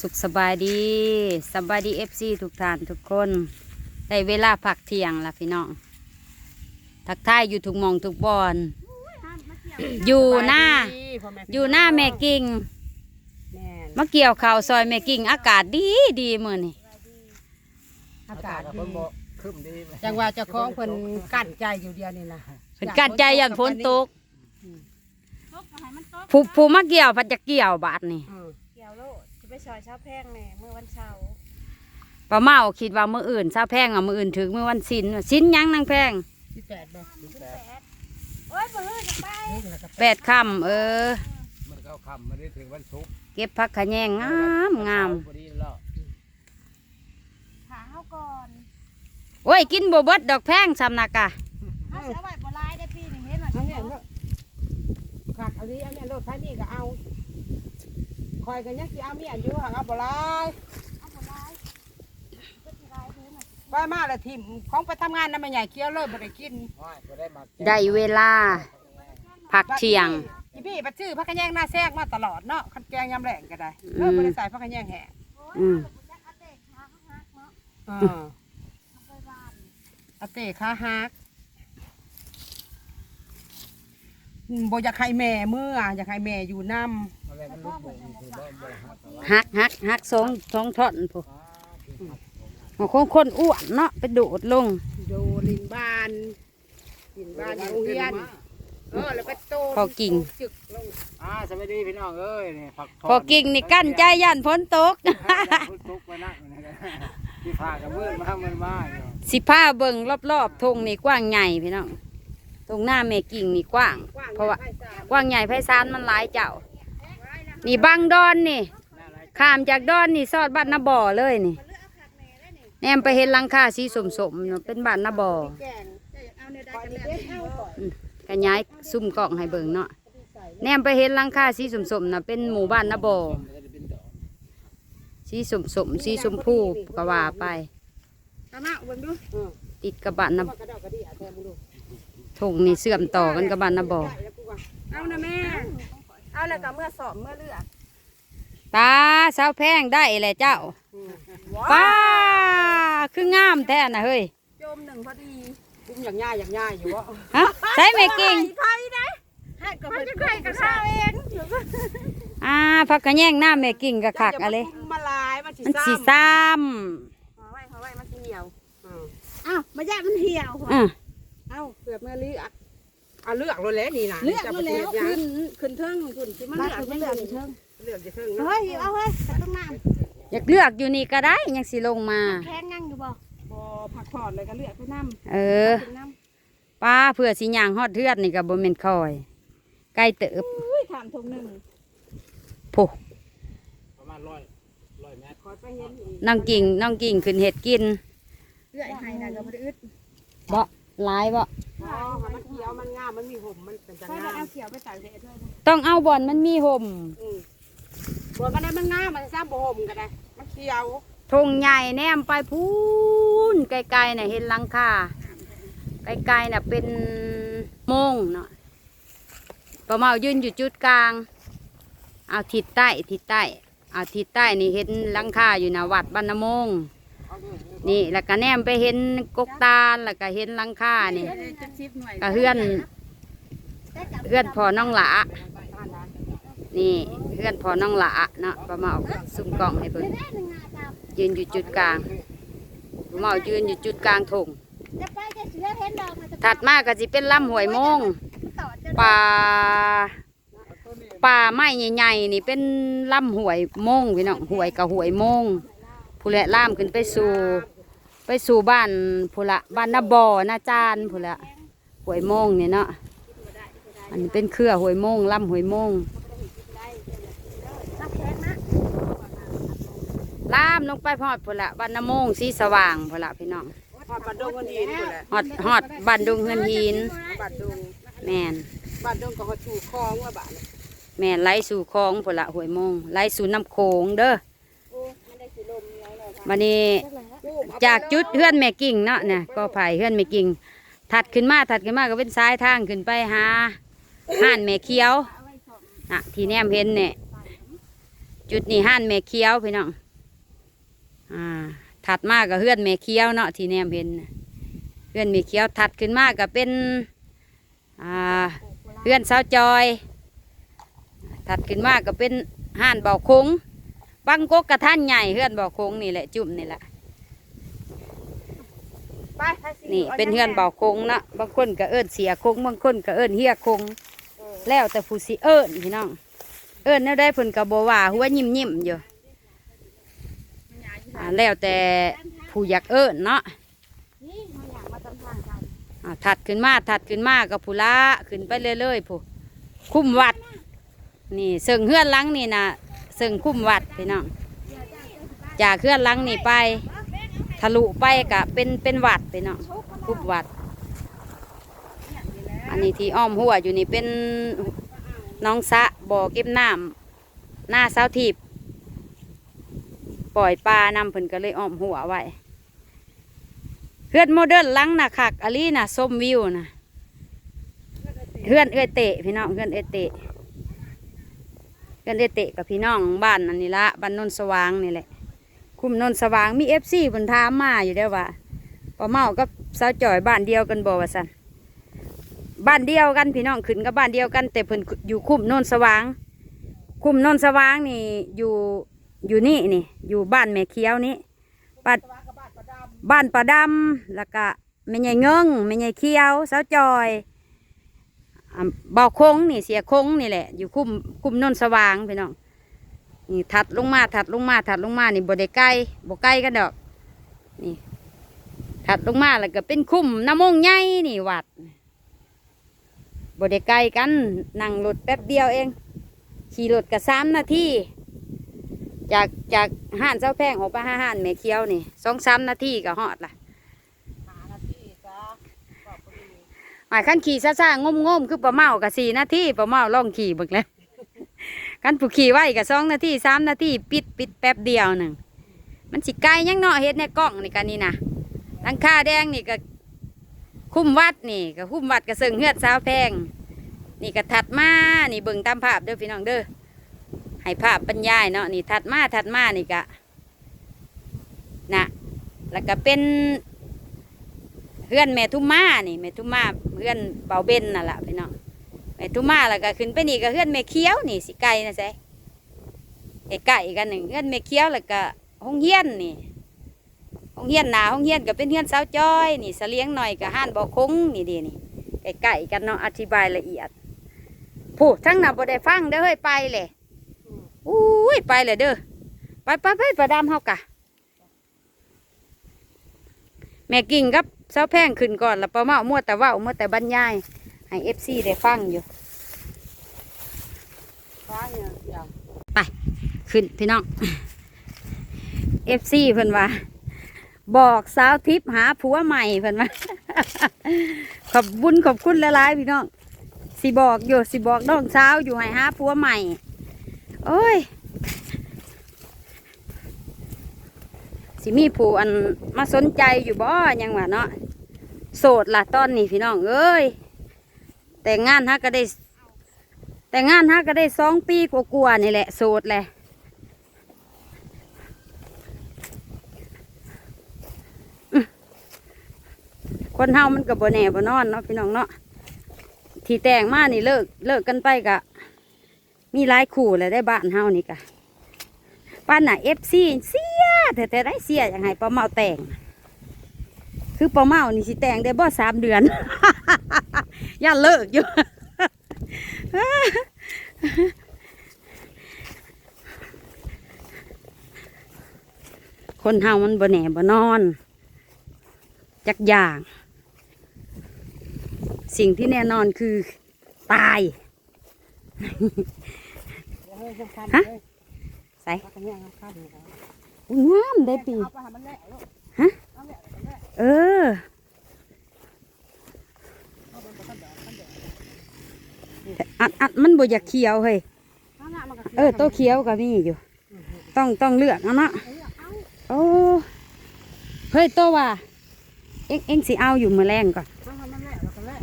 สุขสบายดีสบายดีเอฟซีทุกท่านทุกคนได้เวลาพักเที่ยงแล้วพี่น้องทักทายอยู่ทุกหมองทุกบอน อยู่หน้าอยู่หน้าแม่กิ่งแม่นมาเกี่ยวข่าวซอยแม่กิ่งอากาศดีดีมื้อนี่อากาศเพิ่ดีนบอกขึ้นดีไหมจังว่าเจ้าของเพิ่นกั้นใจอยู่เดียวนี่นะเป็นการใจยันฝนตกผู้ผู้มาเกี่ยวพัดจะเกี่ยวบาดนี่ ซอยเช้าแพงแน่เมื่อวันเสาร์ป้าเมาคิดว่ามื้ออื่นซาแพงอะมื้ออื่นถึงมื้อวันศิลป์ศิลป์หยังนางแพงที่แปดบ่โอ้ยมือจะไปนี่แล้วก็แปดค่ำเออมันเข้าคำมันได้ถึงวันศุกร์เก็บผักขะแยงงามงามพอดีแล้วหาเขาก่อนโอ้ยกินบ่เบิดดอกแพงสำนักอะเขาเสียไว้บ่ลายได้ปีหนึงเห็นหน่อยอันเฉเนี้ยพาะก็ขาดอันนี้อันเนี้ยรถไฟนี่ก็เอา คอยกันยังสิเอาเมียอยู่หางเอาบ่หลายเอาบ่ลายก็สิลายเห็นหน่อยไปมาแล้วทิ่มของไปทำงานนำแม่ใหญ่เคี้ยวเลยบ่ได้กินว้ายก็ได้มาได้เวลา ผักเที่ยงอีพี่บัดชื่อพักกะแยงหน้าแทรกมาตลอดเนาะคันแกงยำแหลงก็ได้อืมเลิกบ่ได้ใส่พักกะแยงแห้งอืมจักอาเตะขาเขาหักเนาะอ่าเอาไปบ้านอาเต้ขาหักอืมบ่อยากให้แม่เมื่ออยากให้แม่อยู่นำ อะไรมันลุกโป่งคือบ่บ่ฮักแต่ว่าหักหักหักสองสองท่อนพวกหัวคงคนอ้วนเนาะไปโดดลงอยู่ลินบ้านลินบ้านอยู่โรงเรียนเออแล้วไปโตพอกิ่งจึกลงอ่าสวัสดีพี่น้องเอ้ยนี่ผักพอกิ่งนี่กั้นใจยันฝนตกพุทธุกมานั่งนะครับที่พากับมือมามันมาอยู่สิผ้าเบิ่งรอบๆทงนี่กว้างใหญ่พี่น้องตรงหน้าแม่กิ่งนี่กว้าง เพราะว่ากว้างใหญ่ไพศาลมันหลายเจ้า นี่บางดอนนี่ข้ามจากดอนนี่ซอดบ้านนาบ่อเลยนี่แนมไปเห็นหลังคาสีสมๆเนาะเป็นบ้านนาบ่อแกงเอาเนี่ยได้ปล่อยกันเด็แล้วกเอาก่อนกันย้ายซุ่มกล่องให้เบิ่งเนาะแนมไปเห็นหลังคาสีสมๆน่ะเป็นหมู่บ้านนาบ่อสีสมๆสีชมพูก็ว่าไปตาหน้าเบิ่งดูเออติดกับบ้านนาว่ากระดอกกระดี่อะแทนมึงดูทงนี่เสื่อมต่อกันกับบ้านนาบ่อได้แล้วกูว่าเอานะแม่ เอาแล้วก็เมื่อสอบเมื่อเลือกตาสาวแพงได้แหละเจ้าป้าคืองามแท้น่ะเฮ้ยโจมหนึ่งพอดีกุ้มอย่างง่ายอย่างง่ายอยู่วะฮะใช้ไม่กิ่งใครนะให้ก็เพิ่นใครกับข้าวเองอ่าพักกระแยงหน้าแม่กิ่งกะคักอะไรกุ้มมาลายมันสิมันสีซ้ำซ้ขอไว้ขอไว้มันสิเหี่ยวอืมอ้าวมาแยกมันเหี่ยวำอะเอ้าเกือบเมื่อเลือก เอาเลือกเลยแหละนี่นะเลือกจะมาไปแล้วเลือกขึ้ยังนขึ้นเทิงขึ้นสิมันเลือกมันเลือกเทิงเลือกจะเพิ่งเฮ้ยเอาเฮ้ยแต่ต้องน้อยากเลือกอยู่นี่ก็ได้ยังสิลงมาำแข้งนั่งอยู่บ่พอผักผ่อนเลยก็เลือกไปน้เออถึงน้ป้าเพื่อสิย่างฮอดเทือดนี่ก็บ่แม่นคอยใกล้เติบำอุ้ยถามทงหนึ่งโผู้ประมาณร้อยร้อยเมตรำคอยไปเห็นอีกน้องกิ่งน้องกิ่งขึ้นเห็ดกินเลือกให้ได้ก็บ่ได้อึดบ่หลายบ่ อ๋อมันเขียวมันงามมันมีห่มมันเป็นจังค่อยงามเอาเขียวไปตากแดดด้วยต้องเอาบ่อนมันมีห่มอืมส่วนมันได้มันงามมันซ้ำบ่ห่มกันได้มันเขียวทงใหญ่แนมไปพูนไกลๆน่ะเห็นหลังคาไกลๆน่ะเป็นโมงเนาะป้าเมายืนอยู่จุดกลาง เอาทิศใต้ทิศใต้เอาทิศใต้นี่เห็นหลังคาอยู่นะวัดบ้านนำมง นี่ แล้วก็แนมไปเห็นกกตาลแล้วก็เห็นหลังคานี่ก็เฮือนเฮือนพอน้องหละนี่เฮือนพอน้องหละเนาะป้าเมาซุ่มกล่องให้เพิ่นยืนอยู่จุดกลางป้าเมายืนอยู่จุดกลางทงถัดมาก็สิเป็นลำหวยมงป่าป่าไม้ใหญ่ๆนี่เป็นลำหวยมงพี่น้องหวยกับหวยมงผู้ละล่ามขึ้นไปสู่ สู่บ้านผู้ละบ้านนาบอนาจานผู้ละหวยโมงนี่เนาะอันนี้เป็นเครือหวยโมงลำหวยโมงรับแขกนะล่ามลงไปพอดผู้ละบ้านนาโมงสีสว่างผู้ละพี่น้องพอดบัดดงกันหินกูแหละฮอดฮอดบ้านดุงเงินหินบัดดงแม่นบัดดงก็เขาชูคลองว่าบาดเลยแม่นไหลสู่คลองผู้ละหวยโมงไหลสู่น้ำโขงเด้อโอ้มันได้สิลมแล้วเลยวันนี้ จากจุดเฮือนแม่กิ่งเนาะเนี่ยก็ไผ่เฮือนแม่กิ่งถัดขึ้นมาถัดขึ้นมาก็เป็นซ้ายทางขึ้นไปหาห่านแม่เขียวน่ะที่แนมเห็นเนี่ยจุดนี้ห้านแม่เคี้ยวพี่น้องอ่าถัดมาก็เฮือนแม่เคี้ยวเนาะที่แนมเห็นเฮือนแม่เคี้ยวถัดขึ้นมาก็เป็นอ่าเฮือนสาวจอย ถัดขึ้นมาก็เป็นห้านเบาคงบังกกกระทันใหญ่เฮือนเบาคงนี่แหละจุ่มนี่แหละ นี่เป็นเฮือนเบาคงเนาะบางคนก็เอิ้นเสียคงบางคนก็เอิ้นเฮียคง แล้วแต่ผู้สิเอิ้นพี่น้อง เอิ้นแนวได้เพิ่นก็บ่ว่าหัวยิ้มยิ้มๆอยู่อ่าแล้วแต่ผู้อยากเอิ้นเนาะนี่มันอยากมาจำทางกันอ่าถัดขึ้นมาถัดขึ้นมาก็ผู้ละขึ้นไปเรื่อยๆผู้คุ้มวัด นี่เสิ่งเฮือนหลังนี่นะเสิ่งคุ้มวัดพี่น้องจากเฮือนหลังนี่ไป ทะลุไปก็เป็นเป็นวัดพี่น้องคุ้มวัด อันนี้ที่อ้อมหัวอยู่นี่เป็นน้องสะบ่อเก็บน้ำหน้าเสาทีบปล่อยปลานำเพิ่นก็เลยอ้อมหัวไว้เฮือนโมเดิร์นลังนะคักอลีนะส้มวิวนะเฮือนเอเตะพี่น้องเฮือนเอเตะเฮือนเอเตะกับพี่น้องบ้านอันนี้ละบ้านนนสว่างนี่แหละ คุมนนสว่างมีเอฟซีเพิ่นถามมาอยู่เด้อว่าป้าเมากับสาวจ่อยบ้านเดียวกันบ่ว่าซั่นบ้านเดียวกันพี่น้องขึ้นกับบ้านเดียวกัน แต่เพิ่นอยู่คุ้มนนสว่าง คุ้มนนสว่างนี่อยู่อยู่นี่นี่อยู่บ้านแม่เคี้ยวนี่บ้านบ้านประดำแล้วก็แม่ใหญ่เงิงแม่ใหญ่เคี้ยวสาวจอยบ่อคงนี่เสียคงนี่แหละ อยู่คุ้มคุ้มนนสว่างพี่น้อง นี่ถัดลงมาถัดลงมาถัดลงมานี่บ่ได้ใกล้บ่ใกล้กันดอก นี่ถัดลงมาแล้วก็เป็นคุ้มน้ำมงใหญ่นี่วัดบไดไกลกันนั่งรถแป๊บเดียวเอง ขี่รถกับสามนาทีจากจากห้านเจ้าแพงออกไปห้าห้านแม่เคี้ยวนี่สองสามนาทีก็ฮอดละหานาทีจ้าบอกพอดีหมายขั้นขี่ซ่าๆงมงมๆคือปลาเมากับสี่นาทีปลาเมาล่องขี่บึกแล้ว ขั้นผู้ขี่ไว้กับสองนาทีสามนาทีปิดปิดแป๊บเดียวหนึ่งมันสิไกลยังเนาะเฮ็ดในกล้องนี่กันนี่นะหลังคาแดงนี่ก็คุ้มวัดนี่ก็คุ้มวัดก็เสิงเฮือดสาวแพง นี่ก็ถัดมานี่เบิ่งตามภาพเด้อพี่น้องเด้อให้ภาพบรรยายเนาะนี่ถัดมาถัดมานี่ก็นะแล้วก็เป็นเพื่อนแม่ทุ่มมานี่แม่ทุ่มมาเพื่อนเบาเบนน่ะล่ะพี่น้อง แม่ทุมมาแล้วก็ขึ้นไปนี่ก็เพื่อนแม่เคี้ยวนี่สิไก่นะแซ่ไก่กันหนึ่งเพื่อนแม่เคี้ยวแล้วก็ห้องเฮียนนี่ห้องเฮียนหนาห้องเฮียนก็เป็นเฮียนสาวจ้อยนี่เสลียงหน่อยก็ห้านบ่อคงนี่ดีนี่ไก่ๆกันเนาะอธิบายละเอียดผู้ทั้งหน่ะบ่ได้ฟังเด้อเฮ้ยไปเลยอุ้ยไปเลยเด้อไปไปไปประดามเฮากะแม่กิ่งกับเสาแพงขึ้นก่อนแล้วปลาเมามัวแต่เว่ามัวแต่บรรยาย ให้เอฟซีได้ฟังอยู่ฟ้าเนี่ยเดี๋ยวขึ้นพี่น้องเอฟซีเพิ่นว่า บอกสาวทิพย์หาผัวใหม่เพิ่นว่า ขอบบุญขอบคุณหลายๆพี่น้องสิบอกอยู่สิบอกน้องสาวอยู่ให้หาผัวใหม่ โอ้ยสิมีผู้อันมาสนใจอยู่บ่ยังว่าเนาะโสดล่ะตอนนี้พี่น้องเอ้ย แต่งงานฮะก็ได้ แต่งงานฮะก็ได้สองปีกว่าๆนี่แหละโสดแหละคนเฮามันก็บ่แน่บ่นอนเนาะพี่น้องเนาะที่แต่งมานี่เลิกเลิกกันไปกะ มีหลายคู่เลยได้บ้านเฮานี่กะป้านน่ะเอฟซีเสียแต่แต่ได้เสียอย่างไงป้าเมาแต่ง คือป้าเมานี่สิแต่งได้บ่สามเดือน ย่าเลิกอยู่คนเฮามันบ่แหน่บ่นอน จักอย่าง สิ่งที่แน่นอนคือ ตายเดี๋ยวให้สำคัญฮะเลยใส่พักกันเนี่ยข้าวดีแล้วอุ๊ยงามได้ปีเอาไปหามันแหละลูกฮะ เอาแหละเอาแหละ เออ เอาไปกับข้าวแดงข้าวแดง แต่ อัดอัดมันบ่อยากเขียวเฮ้ยข้าวหน้ามันก็เออโตวเขียวก็มีอยู่ ต้องต้องเลือกเอาเนาะเอาเอาโอ้เฮ้ยโตวว่าเอ็งเอ็งสิเอาอยู่มื้อแรงก่อนเอาให้มันแหละแล้วก็แหละ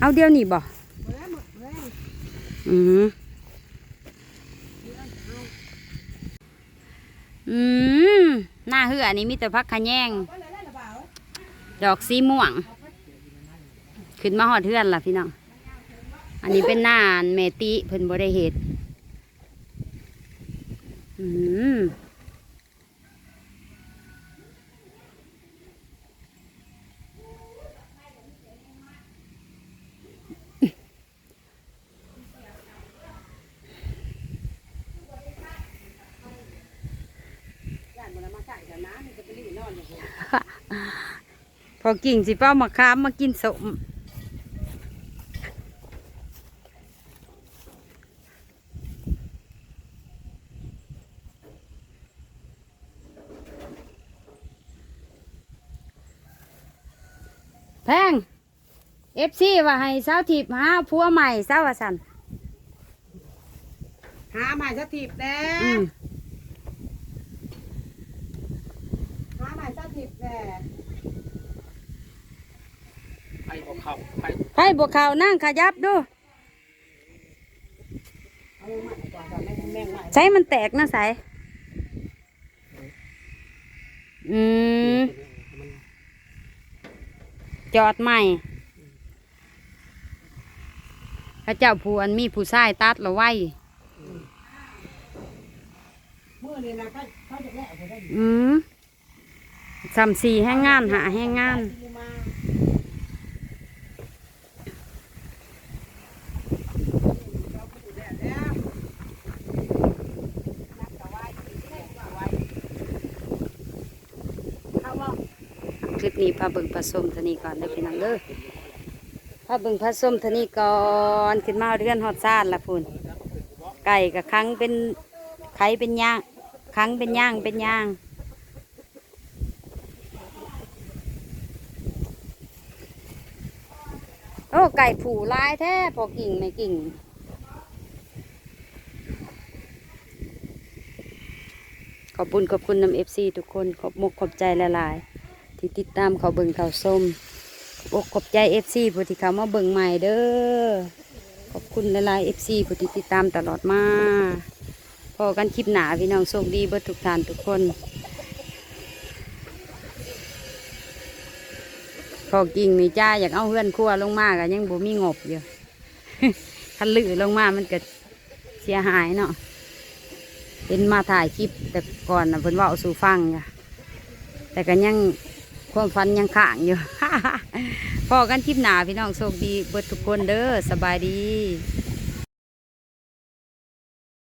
เอาเดี๋ยวนี้บ่เอาแหละหมดแรงอืมเอาอืมหน้าเหือนี่มีแต่พักขะแยงดอกสีม่วง ขึ้นมาหอดเทือนล่ะพี่น้อง อันนี้เป็นหน้าอันเมติเพิ่นบ่ได้เห็ดอืมพอกิ่งสิเป้ามาค้ามมากินสมแพง เอฟซีว่าให้สาวทิพย์หาผัวใหม่สาววาสันหาใหม่สถิบแน่อืมหาใหม่สถิบแน่ไอ้บ่เข้าไอ้ไพ่บวกเขานั่งขยับดู เอาใหม่ก่อนก่อนแม่แม่งใหม่ใช้มันแตกนะใสอืม จอดใหม่ พระเจ้าผู้อันมีผู้ชายตัดเราไว้เมื่อนี่นะเขาเขาจะแลกไปได้อืมสามสี่แห้งงานหาแห้งงาน ที่มาคลิปนี้พาเบิ่งผสมทนีก่อนเด้อพี่น้องเด้อ พาเบิ่งผสมทนีก่อนขึ้นมาเอาเรือนฮอดซานละพุ่นไก่กับคังเป็นไข่เป็นย่างคังเป็นย่างเป็นย่างโอ้ไก่ผูลายแท้พอกิ่งไม่กิ่งขอบคุญขอบคุณนำเอฟซีทุกคนขอบมกขอบใจละลายๆที่ติดตามเขาเบิงเขาส้ม อบอกขอบใจเอฟซีผู้ที่เขามาเบิ่งใหม่เด้อ ขอบคุณละลายเอฟซีผู้ที่ติดตามตลอดมาพอกันคลิปหนาพี่น้องโชคดีเบิดทุกท่านทุกคนพอกิ่งนี่จ้าอยากเอาเพื่อนครัวลงมากันยังบ่มีงบอยู่คันลือลงมามันก็เสียหายเนาะเป็นมาถ่ายคลิปแต่ก่อนนะเพิ่นว่าสู่ฟังจ้ะแต่ก็ยังความฝันยังข้างอยู่ พอกันคลิปหนาพี่น้องโชคดีเบิดทุกคนเด้อสบายดี